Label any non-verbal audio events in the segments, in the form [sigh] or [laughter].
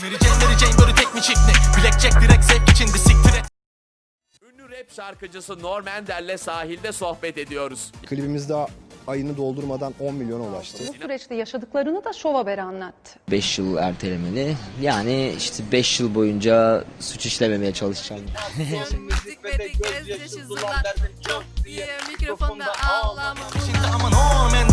Mary Jane Mary Jane böyle tek mi çift mi? Blackjack direkt zevk içindi siktir et. Ünlü rap şarkıcısı Norm Ender'le sahilde sohbet ediyoruz. Klibimizde ayını doldurmadan 10 milyona ulaştı. Bu süreçte yaşadıklarını da Şov Haber anlattı. 5 yıl ertelemeli. Yani işte 5 yıl boyunca suç işlememeye çalışacağım. Müzik ve de gözyaşı zırlar Çok diye mikrofonda ağlama Şimdi aman o Mender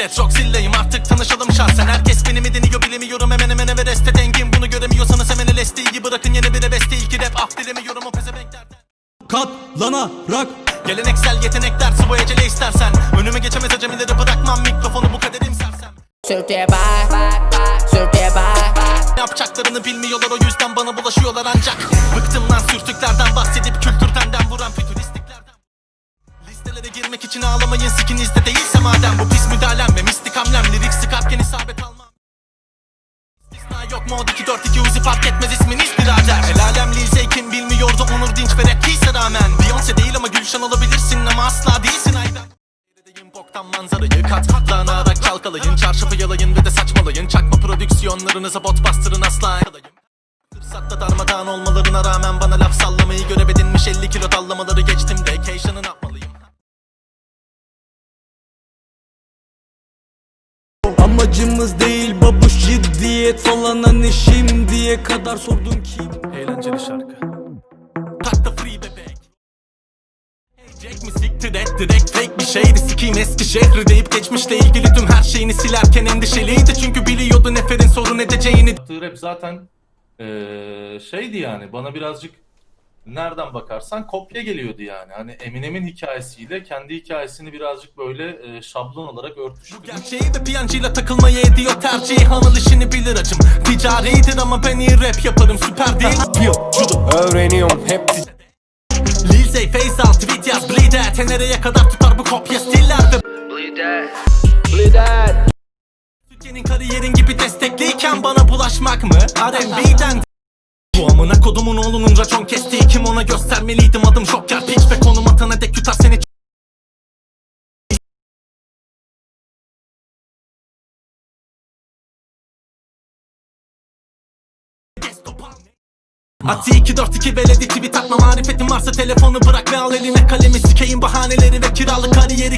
Et çok zilleyim. Artık tanışalım şahsen. Herkes beni mi deniyor bilemiyorum. Hemen hemen Everest'te dengim. Bunu göremiyorsanız hemen LSD'yi bırakın. Yeni bir beste İlki rap. Af dilemiyorum o pezevenklerden Katlanarak. Geleneksel yetenek dersi bu ecele istersen. Önüme geçemez acemileri bırakmam. Mikrofonu bu kaderim sersem. Sürtüye bak, sürtüye bak. Ne yapacaklarını bilmiyorlar o yüzden bana bulaşıyorlar ancak. Bıktım lan sürtüklerden bahsedip kültürden vuran fütüristliklerden Listelere girmek için ağlamayın sikinizde değilse 4 2 Uzi fark etmez isminiz birader. El alem kim bilmiyordu Onur Dinç ve rapliyse rağmen Beyoncé değil ama Gülşen olabilirsin ama asla değilsin. Aydan Boktan manzarayı kat Lanarak çalkalayın. Çarşafı yalayın ve de saçmalayın. Çakma prodüksiyonlarınıza bot bastırın asla Fırsatta darmadağın olmalarına rağmen Bana laf sallamayı görev edinmiş 50 kilo dallamaları geçtim de Keyşan'ın atmalıyım Amacımız değil babuş ciddiyet Falan hani şimdiye kadar sordun kim Eğlenceli şarkı. Tak da free bebek. Hey Jack mi siktir et direkt fake bir şeydi Sikiyim eski şehri deyip geçmişle ilgili tüm her şeyini silerken endişeliydi. Çünkü biliyordu neferin sorun edeceğini. Rap zaten eee, şeydi yani bana birazcık nereden bakarsan kopya geliyordu yani. Hani Eminem'in hikayesiyle kendi hikayesini birazcık böyle eee, şablon olarak örtüştürüyor. Gerçeği ve piyancıyla takılmayı ediyor. Tercih Hanıl işini bilir acım. Ticaridir ama ben iyi rap yaparım. Süper değil. [laughs] Öğreniyorum hep Lil Zey, Faysal, tweet yaz, bleed at Nereye kadar tutar bu kopya stiller ve Türkiye'nin kariyerin gibi destekliyken bana bulaşmak mı? R&B'den bu amına kodumun oğlunun racon kestiği kim ona göstermeliydim? Adım Joker piç ve konum atana dek yutar seni. Ati 242 veledi tweet atma. Marifetin varsa telefonu bırak ve al eline. Kalemi Sikeyim bahaneleri ve kiralık kariyeri